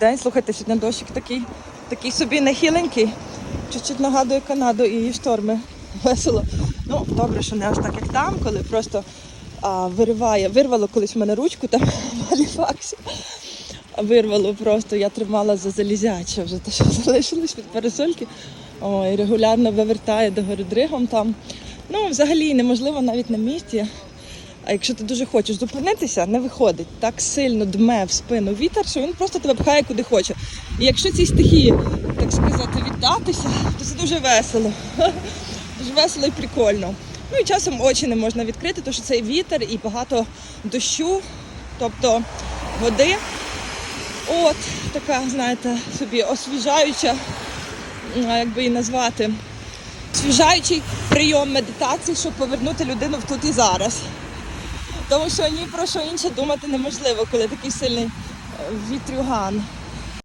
День, слухайте, сьогодні дощик такий, такий собі нехиленький. Чуть-чуть нагадує Канаду і її шторми. Весело. Ну, добре, що не аж так, як там, коли просто а, вириває. Вирвало колись в мене ручку там в Галіфаксі. Вирвало просто, я тримала за залізяче вже те, що залишилось від парасольки. Ой, регулярно вивертає до дригом там. Ну, взагалі неможливо навіть на місці. А якщо ти дуже хочеш зупинитися, не виходить. Так сильно дме в спину вітер, що він просто тебе пхає куди хоче. І якщо цій стихії, так сказати, віддатися, то це дуже весело. Дуже весело і прикольно. Ну і часом очі не можна відкрити, тому що цей вітер і багато дощу, тобто води. От така, знаєте, собі освіжаюча, як би її назвати, освіжаючий прийом медитації, щоб повернути людину в тут і зараз. Тому що ні про що інше думати неможливо, коли такий сильний е, вітрюган.